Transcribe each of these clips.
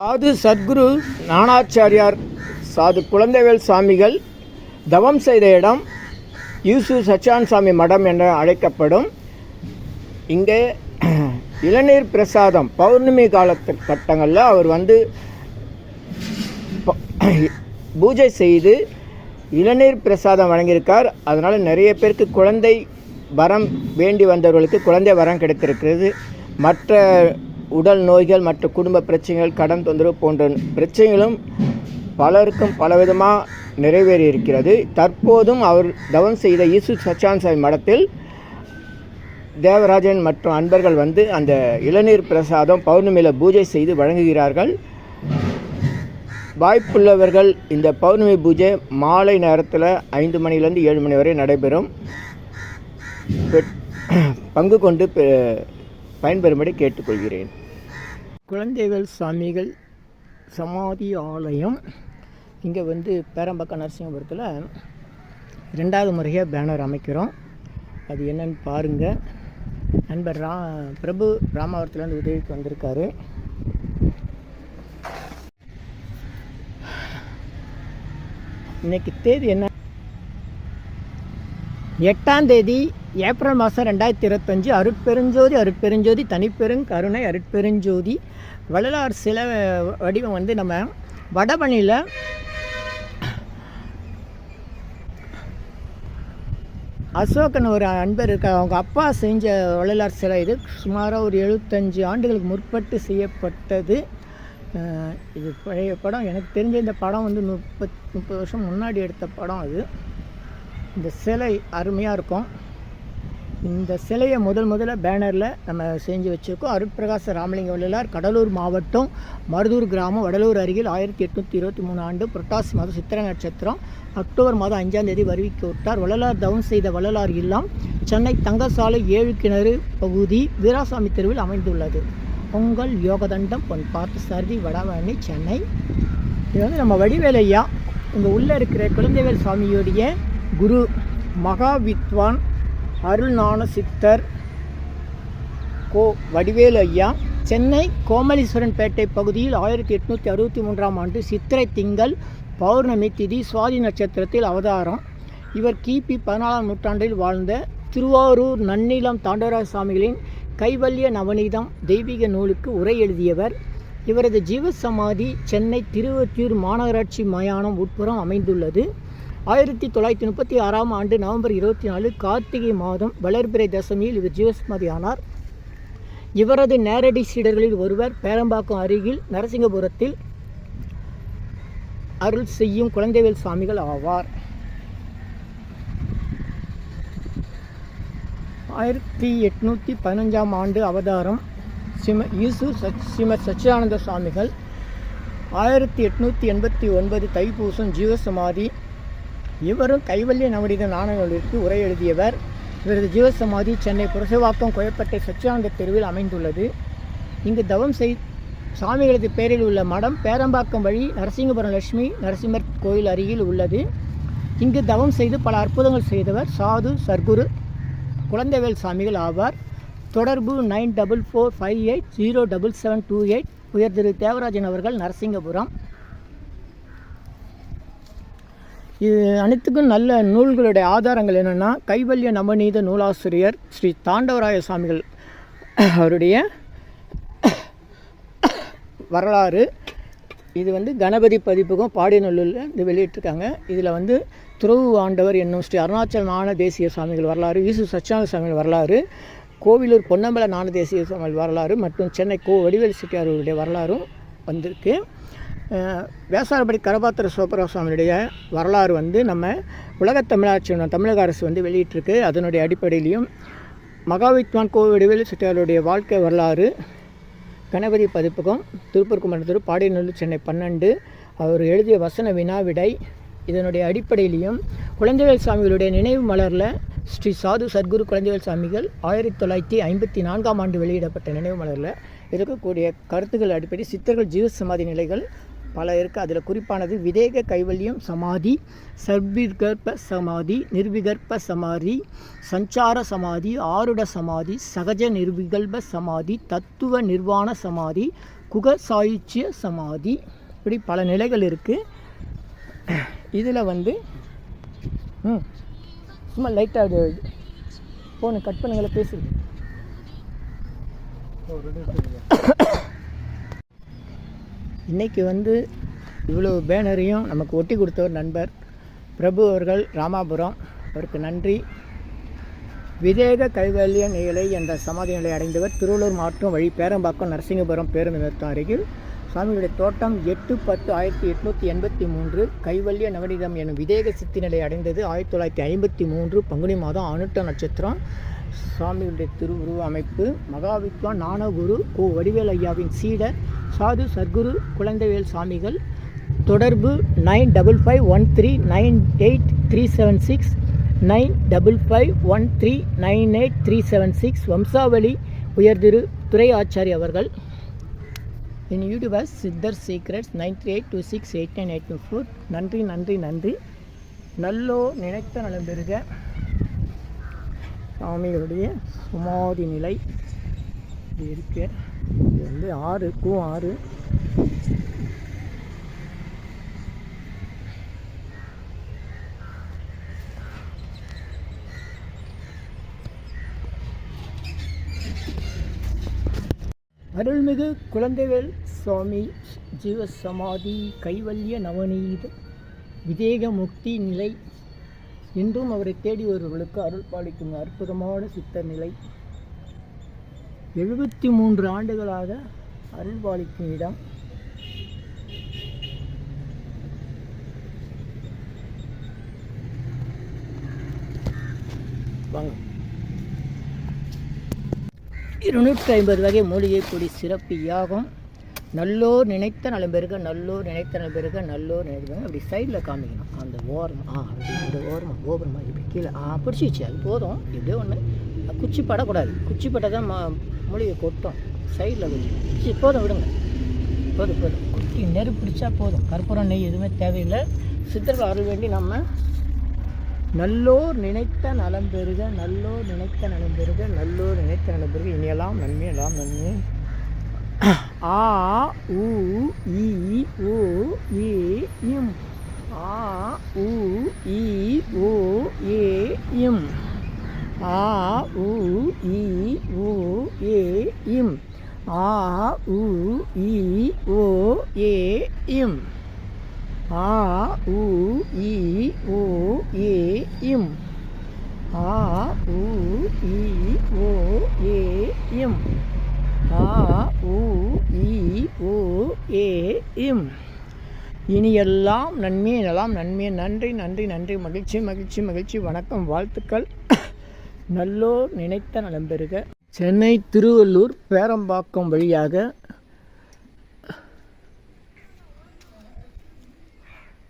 சாது சத்குரு நானாச்சாரியார் சாது குழந்தைவேல் சாமிகள் தவம் செய்த இடம் யூசு சச்சான் சாமி மடம் என அழைக்கப்படும். இங்கே இளநீர் பிரசாதம் பௌர்ணமி காலத்து கட்டங்களில் அவர் வந்து பூஜை செய்து இளநீர் பிரசாதம் வழங்கியிருக்கார். அதனால் நிறைய பேருக்கு குழந்தை வரம் வேண்டி வந்தவர்களுக்கு குழந்தை வரம் கிடைத்திருக்கிறது. மற்ற உடல் நோய்கள் மற்றும் குடும்ப பிரச்சனைகள் கடன் தொந்தரவு போன்ற பிரச்சனைகளும் பலருக்கும் பலவிதமாக நிறைவேறி இருக்கிறது தற்போதும் அவர் தவம் செய்த ஈசு சச்சான் சாமி மடத்தில் தேவராஜன் மற்றும் அன்பர்கள் வந்து அந்த இளநீர் பிரசாதம் பௌர்ணமியில் பூஜை செய்து வழங்குகிறார்கள். வாய்ப்புள்ளவர்கள் இந்த பௌர்ணமி பூஜை மாலை நேரத்தில் ஐந்து மணிலேருந்து ஏழு மணி வரை நடைபெறும். பங்கு கொண்டு பெ- பயன்பெறும்படி கேட்டுக்கொள்கிறேன். குழந்தைகள் சாமிகள் சமாதி ஆலயம். இங்கே வந்து பேரம்பாக்கம் நரசிங்கபுரத்தில் ரெண்டாவது முறையாக பேனர் அமைக்கிறோம். அது என்னன்னு பாருங்கள் நண்பர் ரா பிரபு ராமாவரத்துலேருந்து உதவிக்கு வந்திருக்காரு. இன்னைக்கு தேதி என்ன? எட்டாம் தேதி ஏப்ரல் மாதம் ரெண்டாயிரத்தி இருபத்தஞ்சு அருட்பெருஞ்சோதி அருட்பெருஞ்சோதி தனிப்பெருங் கருணை அருட்பெருஞ்சோதி. வள்ளலார் சில வடிவம் வந்து நம்ம வடபணியில் அசோகன் ஒரு அன்பர் இருக்க அவங்க அப்பா செஞ்ச வள்ளலார் சிலை இது. சுமாராக ஒரு எழுபத்தஞ்சு ஆண்டுகளுக்கு முற்பட்டு செய்யப்பட்டது. இது பழைய படம். எனக்கு தெரிஞ்ச இந்த படம் வந்து முப்பத் முப்பது வருஷம் முன்னாடி எடுத்த படம் அது. இந்த சிலை அருமையாக இருக்கும். இந்த சிலையை முதல் முதல்ல பேனரில் நம்ம செஞ்சு வச்சுருக்கோம். அருட்பிரகாச ராமலிங்க வள்ளலார் கடலூர் மாவட்டம் மருதூர் கிராமம் வடலூர் அருகில் ஆயிரத்தி எட்நூற்றி இருபத்தி மூணு ஆண்டு புரட்டாசி மாதம் சித்திரை நட்சத்திரம். அக்டோபர் மாதம் அஞ்சாம் தேதி வருவிக்க விட்டார். வள்ளலார் தவம் செய்த வள்ளலார் இல்லம் சென்னை தங்கசாலை ஏழு கிணறு பகுதி வீராசாமி தெருவில் அமைந்துள்ளது. பொங்கல் யோகதண்டம் பொன் பார்த்து சாரதி வடவாணி சென்னை. இது வந்து நம்ம வடிவேலையா இங்கே உள்ளே இருக்கிற குழந்தைவேல் சுவாமியுடைய குரு மகாவித்வான் அருள்ஞான சித்தர் கோ வடிவேலு ஐயா. சென்னை கோமலீஸ்வரன் பேட்டை பகுதியில் ஆயிரத்தி எட்நூற்றி அறுபத்தி மூன்றாம் ஆண்டு சித்திரை திங்கள் பௌர்ணமி திதி சுவாதி நட்சத்திரத்தில் அவதாரம். இவர் கிபி பதினாலாம் நூற்றாண்டில் வாழ்ந்த திருவாரூர் நன்னிலம் தாண்டவராஜ சுவாமிகளின் கைவல்ய நவநீதம் தெய்வீக நூலுக்கு உரை எழுதியவர். இவரது ஜீவசமாதி சென்னை திருவொற்றியூர் மாநகராட்சி மயானம் உட்புறம் அமைந்துள்ளது. ஆயிரத்தி தொள்ளாயிரத்தி முப்பத்தி ஆறாம் ஆண்டு நவம்பர் இருபத்தி நாலு கார்த்திகை மாதம் வளர்பிறை தசமியில் இவர் ஜீவஸ்மதியானார் இவரது நேரடி சீடர்களில் ஒருவர் பேரம்பாக்கம் அருகில் நரசிங்கபுரத்தில் அருள் செய்யும் குழந்தைவேல் சுவாமிகள் ஆவார். ஆயிரத்தி எட்நூற்றி பதினஞ்சாம் ஆண்டு அவதாரம் சிம ஈசு சச் ஸ்ரீமத் சச்சிதானந்த சுவாமிகள். ஆயிரத்தி எட்நூற்றி எண்பத்தி ஒன்பது தைப்பூசம் ஜீவசமாதி இவரும் கைவல்ய நவநீத நாணயங்களுக்கு உரை எழுதியவர். இவரது ஜீவசமாதி சென்னை புரசவாக்கம் கோயப்பட்டை சச்சியானந்த தெருவில் அமைந்துள்ளது. இங்கு தவம் செய் சாமிகளது பேரில் உள்ள மடம் பேரம்பாக்கம் வழி நரசிங்கபுரம் லட்சுமி நரசிம்மர் கோயில் அருகில் உள்ளது. இங்கு தவம் செய்து பல அற்புதங்கள் செய்தவர் சாது சர்க்குரு குழந்தைவேல் சாமிகள் ஆவார். தொடர்பு nine double four five eight zero double seven two eight. உயர் திரு தேவராஜன் அவர்கள் நரசிங்கபுரம். இது அனைத்துக்கும் நல்ல நூல்களுடைய ஆதாரங்கள் என்னென்னா கைவல்ய நவநீத நூலாசிரியர் ஸ்ரீ தாண்டவராய சுவாமிகள் அவருடைய வரலாறு. இது வந்து கணபதி பதிப்புக்கும் பாடியநல்லூரில் இது வெளியிட்டிருக்காங்க. இதில் வந்து துறவு ஆண்டவர் என்னும் ஸ்ரீ அருணாச்சல ஞான தேசிய சுவாமிகள் வரலாறு ஈசு சச்சியான சுவாமிகள் வரலாறு கோவிலூர் பொன்னம்பல ஞான தேசிய சுவாமிகள் வரலாறு மற்றும் சென்னை கோ வடிவேல் செட்டியார் அவருடைய வரலாறும் வந்திருக்கு. வேசாரப்படி கரபாத்திர சோபரா சுவாமியுடைய வரலாறு வந்து நம்ம உலகத் தமிழாட்சி தமிழக அரசு வந்து வெளியிட்டிருக்கு. அதனுடைய அடிப்படையிலையும் மகாவித்வான் கோவிடுவில் வடிவேலு வாழ்க்கை வரலாறு கணபதி பதிப்பகம் திருப்பூர் குமரத்தூர் பாடியநல்லூர் சென்னை பன்னெண்டு அவர் எழுதிய வசன வினாவிடை இதனுடைய அடிப்படையிலையும் குழந்தைவேல் சாமிகளுடைய நினைவு மலரில் ஸ்ரீ சாது சத்குரு குழந்தைவேல் சாமிகள் ஆயிரத்தி தொள்ளாயிரத்தி ஐம்பத்தி நான்காம் ஆண்டு வெளியிடப்பட்ட நினைவு மலரில் இருக்கக்கூடிய கருத்துக்கள் அடிப்படை சித்தர்கள் ஜீவ சமாதி நிலைகள் பல இருக்குது அதில் குறிப்பானது விதேக கைவல்யம் சமாதி சர்விகர்ப்ப சமாதி நிர்விகற்ப சமாதி சஞ்சார சமாதி ஆருட சமாதி சகஜ நிர்விகல்ப சமாதி தத்துவ நிர்வாண சமாதி குக சாயுச்சிய சமாதி. இப்படி பல நிலைகள் இருக்குது இதில் வந்து ம் சும்மா லைட்டாக ஃபோனை கட் பண்ணுங்களை பேசுது இன்றைக்கி வந்து இவ்வளோ பேனரையும் நமக்கு ஒட்டி கொடுத்த ஒரு நண்பர் பிரபு அவர்கள் ராமாபுரம். அவருக்கு நன்றி. விதேக கைவல்ய நிலை என்ற சமாதி நிலை அடைந்தவர் திருவள்ளூர் மாவட்டம் வழி பேரம்பாக்கம் நரசிங்கபுரம் பேருந்து நிறுத்தம் அருகில். சுவாமியுடைய தோட்டம் எட்டு பத்து ஆயிரத்தி எட்நூற்றி எண்பத்தி மூன்று கைவல்ய நவநீதம் எனும் விதேக சித்தி நிலை அடைந்தது. ஆயிரத்தி தொள்ளாயிரத்தி ஐம்பத்தி மூன்று பங்குனி மாதம் அனுட்ட நட்சத்திரம். சுவாமியுடைய திருவுருவ அமைப்பு மகாவித்வா ஞானகுரு கோ வடிவேல் ஐயாவின் சீடர் சாது சர்க்குரு குழந்தைவேல் சாமிகள். தொடர்பு nine double five one three nine eight three seven six. Nine double five one three nine eight three seven six. வம்சாவளி உயர்திரு துரை ஆச்சாரி அவர்கள். என் YouTubers Siddhar secrets nine three eight two six eight nine eight two four. நன்றி நன்றி நன்றி. நல்லோ நினைத்த நலம் பெறுக. சாமிகளுடைய சுமாதி நிலை இது இது வந்து ஆறு? கூ ஆறு. அருள்மிகு குழந்தைகள் சுவாமி ஜீவ சமாதி கைவல்ய நவநீத விதேக முக்தி நிலை இன்றும் அவரை தேடி வருவர்களுக்கு அருள் பாலிக்கும் அற்புதமான சித்த நிலை. எழுபத்தி மூன்று ஆண்டுகளாக அருள்பாலிக்கும் இடம். வாங்க. இருநூற்றி ஐம்பது வகை மூலிகை கொடி சிறப்பு யாகம். நல்லோர் நினைத்த நலம் பெருக நல்லோர் நினைத்த நலம் பெருக நல்லோர் நினைத்த அப்படி சைடில் காமிக்கணும். அந்த ஓரம். ஆ அந்த இந்த ஓரமாக கோபுரமாக இப்படி கீழே. ஆ பிடிச்சிச்சு அது போதும். எப்படியோ ஒன்று குச்சி படக்கூடாது குச்சி பட்டதான் மா மூலிகை கொட்டும். சைடில் கொஞ்சம் சரி போதும் விடுங்க. போதும் போதும். குட்டி நெருப்பு பிடிச்சா போதும். கற்பூரம் நெய் எதுவுமே தேவையில்லை. சித்தர்கள் அருள் வேண்டி நம்ம நல்லோர் நினைத்த நலம் பெறுக நல்லோர் நினைத்த நலம் பெறுக நல்லோர் நினைத்த நலம் பெறுக. இனியெல்லாம் நன்மை எல்லாம் நன்மை. ஆ உ இ ஓ ஏ இம். ஆ உ இ ஓ ஏ இம். ஆ உ இ இம். ஆ உ இ ஓ ஏ இம். ஆ உ இ ஓ ஏ இம். ஆ உ இ ஓ ஏ இம். ஆ உ இ ஓ ஏ இம். இனியெல்லாம் நன்மை எல்லாம் நன்மை. நன்றி நன்றி நன்றி. மகிழ்ச்சி மகிழ்ச்சி மகிழ்ச்சி. வணக்கம் வாழ்த்துக்கள். நல்லோர் நினைத்த நலம் பெறுக சென்னை திருவள்ளூர் பேரம்பாக்கம் வழியாக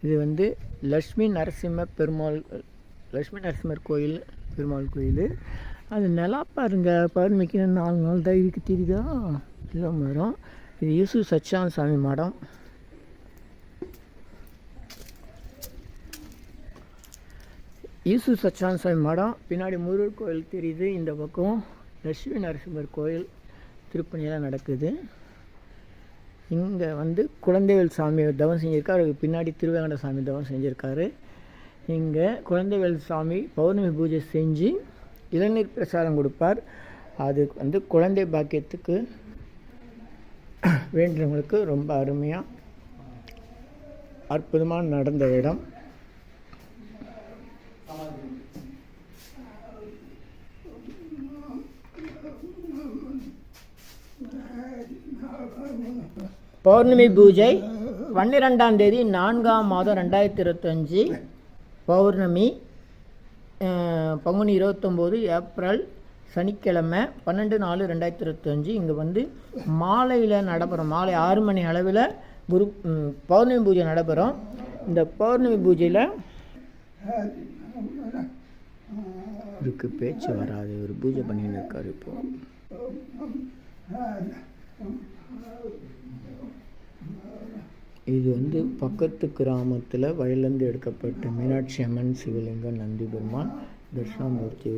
இது வந்து லக்ஷ்மி நரசிம்ம பெருமாள் லக்ஷ்மி நரசிம்மர் கோயில் பெருமாள் கோயில். அது நிலா பாருங்க. பௌர்ணமிக்கு நாலு நாள் தான் இருக்கு. தெரியுதா? இல்லை வரும். இது யூசு சச்சான் சாமி மடம். ஈசு சச்சான் சாமி மடம். பின்னாடி முருகர் கோயில் தெரியுது. இந்த பக்கம் லட்சுமி நரசிம்மர் கோயில் திருப்பணியெல்லாம் நடக்குது. இங்கே வந்து குழந்தைவேல் சாமி தவம் செஞ்சுருக்காரு. அவருக்கு பின்னாடி திருவேங்கட சாமி தவம் செஞ்சுருக்காரு. இங்கே குழந்தைவேல் சாமி பௌர்ணமி பூஜை செஞ்சு இளநீர் பிரசாதம் கொடுப்பார். அது வந்து குழந்தை பாக்கியத்துக்கு வேண்டுறவங்களுக்கு ரொம்ப அருமையாக அற்புதமாக நடந்த இடம். பௌர்ணமி பூஜை பன்னிரெண்டாம் தேதி நான்காம் மாதம் ரெண்டாயிரத்தி இருபத்தஞ்சி. பௌர்ணமி பங்குனி இருபத்தொம்போது ஏப்ரல் சனிக்கிழமை பன்னெண்டு நாலு ரெண்டாயிரத்தி இருபத்தஞ்சி. இங்கே வந்து மாலையில் நடைபெறும். மாலை ஆறு மணி அளவில் குரு பௌர்ணமி பூஜை நடைபெறும். இந்த பௌர்ணமி பூஜையில் இருக்கு பேச்சு வராது. ஒரு பூஜை பண்ணின்னு இருக்கார் இப்போ. இது வந்து பக்கத்து கிராமத்தில் வயலேருந்து எடுக்கப்பட்ட மீனாட்சி அம்மன் சிவலிங்கம் நந்தி பெருமான் தட்சிணாமூர்த்தி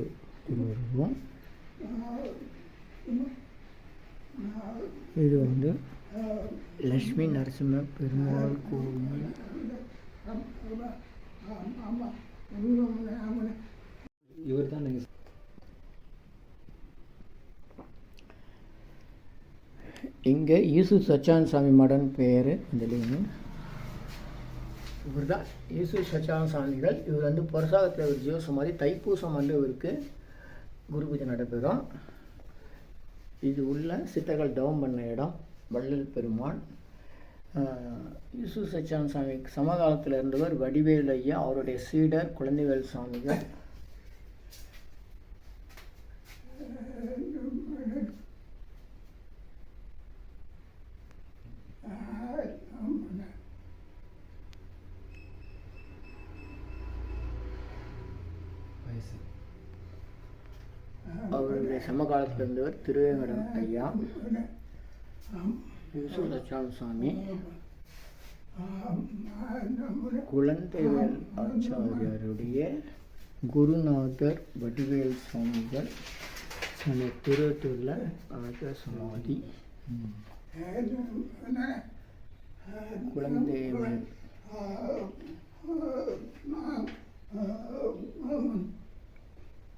திருவுருவம் இது வந்து லக்ஷ்மி நரசிம்ம பெருமாள் கோவில். இவர் தான் நீங்கள் இங்கே ஈசு சச்சான் சாமி மடன் பேர் இதுலேயுமே இவர் தான் ஈசு சச்சான் சாமிகள். இவர் வந்து புரசாகத்தில் ஒரு ஜீவசமாதி தைப்பூசம் வந்து இவருக்கு குரு பூஜை நடைபெறும் இது உள்ள சித்தர்கள் டவுன் பண்ண இடம் வள்ளல் பெருமான் யூசு ஈசு சச்சான் சாமி சமகாலத்தில் இருந்தவர் வடிவேலையா அவருடைய சீடர் குழந்தைவேல் சாமிகள் வயசு அவருடைய சமகாலத்தில் இருந்தவர் திருவேங்கடம் ஐயா. யூசு லட்சாமி சாமி குழந்தைவேல் ஆச்சாரியாருடைய குருநாதர் வடிவேல் சுவாமிகள் அந்த திருவத்தூரில் அழக சமாதி குழந்தைவேல்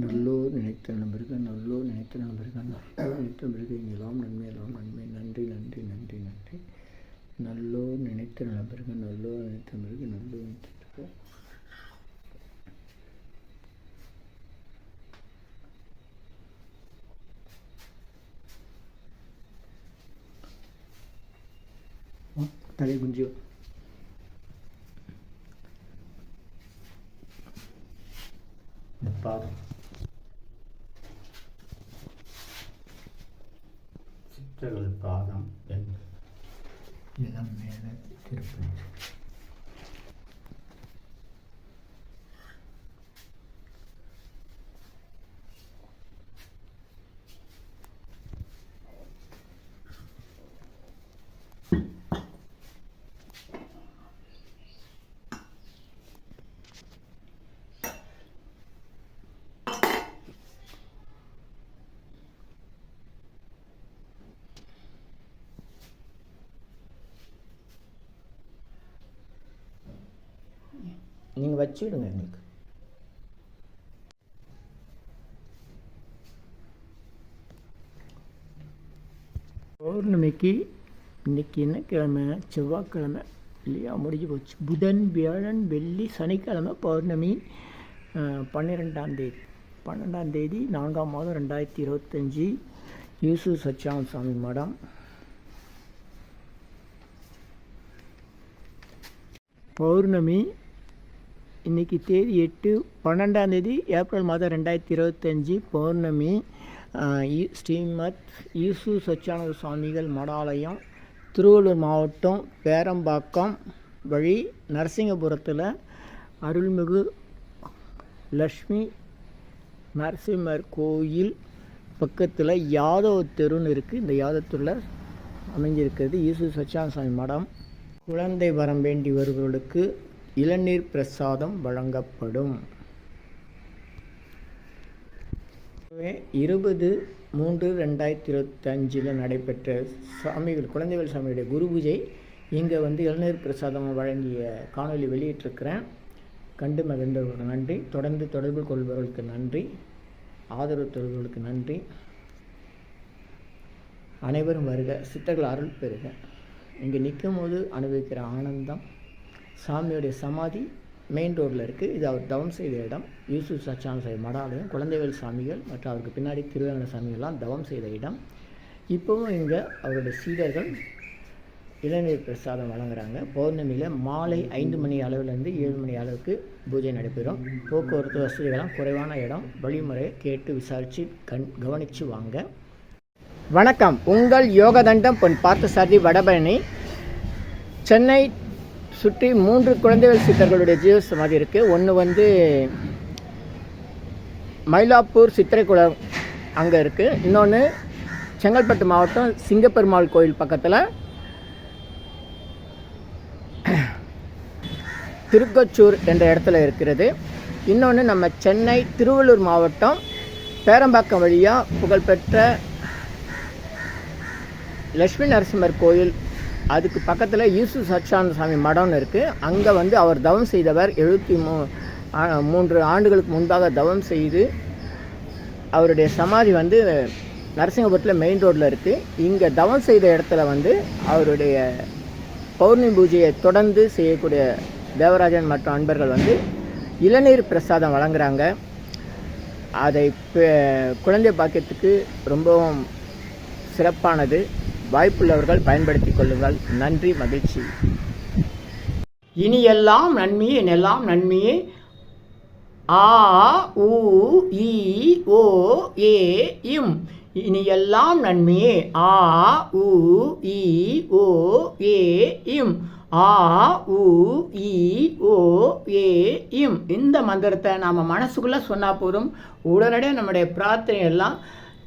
நல்லோர் நினைத்த நம்பருக்கு நல்லோர் நினைத்த நம்பருக்கு நல்லோர் நினைத்த நம்பருக்கு எல்லாம் நன்மை எல்லாம் நன்மை நன்றி நன்றி நன்றி நன்றி நல்லோர் நினைத்த நம்பருக்கு நல்லோர் நினைத்த நம்பருக்கு நல்லோர் நினைத்த நம்பருக்கு ஆ, தலை குஞ்சு இந்த பாதம் சித்தர்கள் பாதம் என் இளம் மேலே திருப்பதி நீங்கள் வச்சுடுங்க எங்களுக்கு. பௌர்ணமிக்கு இன்னைக்கு என்ன கிழமை? செவ்வாய்க்கிழமை. இல்லையா? முடிஞ்சு போச்சு. புதன் வியாழன் வெள்ளி சனிக்கிழமை பௌர்ணமி அஹ், பன்னிரெண்டாம் தேதி. பன்னெண்டாம் தேதி நான்காம் மாதம் ரெண்டாயிரத்தி இருபத்தஞ்சி. யூசு சச்சான் சாமி மடம். பௌர்ணமி இன்னைக்கு தேதி எட்டு பன்னெண்டாந்தேதி ஏப்ரல் மாதம் ரெண்டாயிரத்தி இருபத்தஞ்சி பௌர்ணமி. ஸ்ரீமத் ஈசு சச்சியானந்த சுவாமிகள் மடாலயம் திருவள்ளூர் மாவட்டம் பேரம்பாக்கம் வழி நரசிங்கபுரத்தில் அருள்மிகு லக்ஷ்மி நரசிம்மர் கோயில் பக்கத்தில் யாதவ தெருன்னு இருக்குது இந்த யாதவ தெருவில் அமைஞ்சிருக்கிறது ஈசு சச்சானந்த சுவாமி மடம். குழந்தை வரம் வேண்டி வருபவர்களுக்கு இளநீர் பிரசாதம் வழங்கப்படும். எனவே இருபது மூன்று ரெண்டாயிரத்தி இருபத்தஞ்சில் நடைபெற்ற சாமிகள் குழந்தைகள் சாமியுடைய குரு பூஜை இங்கே வந்து இளநீர் பிரசாதம் வழங்கிய காணொளி வெளியிட்டிருக்கிறேன். கண்டு மகிழ்ந்தவர்களுக்கு நன்றி. தொடர்ந்து தொடர்பு கொள்பவர்களுக்கு நன்றி. ஆதரவு தருபவர்களுக்கு நன்றி. அனைவரும் வருக. சித்தர்கள் அருள் பெறுக. இங்கே நிற்கும் போது அனுபவிக்கிற ஆனந்தம் சாமியுடைய சமாதி மெயின் ரோட்டில் இருக்குது இது அவர் தவம் செய்த இடம். யூசுப் சச்சான் சாய் மடாலயம். குழந்தைவேல் சாமிகள் மற்றும் அவருக்கு பின்னாடி திருவேங்கட சாமிகள்லாம் தவம் செய்த இடம். இப்போவும் இங்கே அவருடைய சீடர்கள் இளநீர் பிரசாதம் வழங்குறாங்க. பௌர்ணமியில் மாலை ஐந்து மணி அளவுலேருந்து ஏழு மணி அளவுக்கு பூஜை நடைபெறும். போக்குவரத்து வசதிகள்லாம் குறைவான இடம். வழிமுறையை கேட்டு விசாரித்து கண் கவனித்து வாங்க. வணக்கம். உங்கள் யோகதண்டம் பொன் பார்த்தசாரதி வடபழனி சென்னை சுற்றி மூன்று குழந்தைகள் சித்தர்களுடைய ஜீவ சமாதி இருக்குது ஒன்று வந்து மயிலாப்பூர் சித்திரைக்குளம் அங்கே இருக்குது இன்னொன்று செங்கல்பட்டு மாவட்டம் சிங்கப்பெருமாள் கோயில் பக்கத்தில் திருக்கச்சூர் என்ற இடத்துல இருக்கிறது. இன்னொன்று நம்ம சென்னை திருவள்ளூர் மாவட்டம் பேரம்பாக்கம் வழியாக புகழ்பெற்ற லட்சுமி நரசிம்மர் கோயில் அதுக்கு பக்கத்தில் ஈசு சச்சானந்த சாமி மடம்னு இருக்குது அங்கே வந்து அவர் தவம் செய்தவர் எழுபத்தி மூ மூன்று ஆண்டுகளுக்கு முன்பாக தவம் செய்து அவருடைய சமாதி வந்து நரசிங்கபுரத்தில் மெயின் ரோட்டில் இருக்குது இங்கே தவம் செய்த இடத்துல வந்து அவருடைய பௌர்ணமி பூஜையை தொடர்ந்து செய்யக்கூடிய தேவராஜன் மற்றும் அன்பர்கள் வந்து இளநீர் பிரசாதம் வழங்குறாங்க. அதை பெ- குழந்தை பாக்கியத்துக்கு ரொம்பவும் சிறப்பானது. வாய்ப்புள்ளவர்கள் பயன்படுத்திக் கொள்ளுங்கள். நன்றி மகிழ்ச்சி. இனி எல்லாம் நன்மையே எல்லாம் நன்மையே. ஆ உ இ ஓ ஏ இம். இனி எல்லாம் நன்மையே. ஆ உ இ ஓ ஏ இம். ஆ உ இ ஓ ஏ இம். இந்த மந்திரத்தை நாம் மனசுக்குள்ளே சொன்னால் போதும். உடனடியாக நம்முடைய பிரார்த்தனை எல்லாம்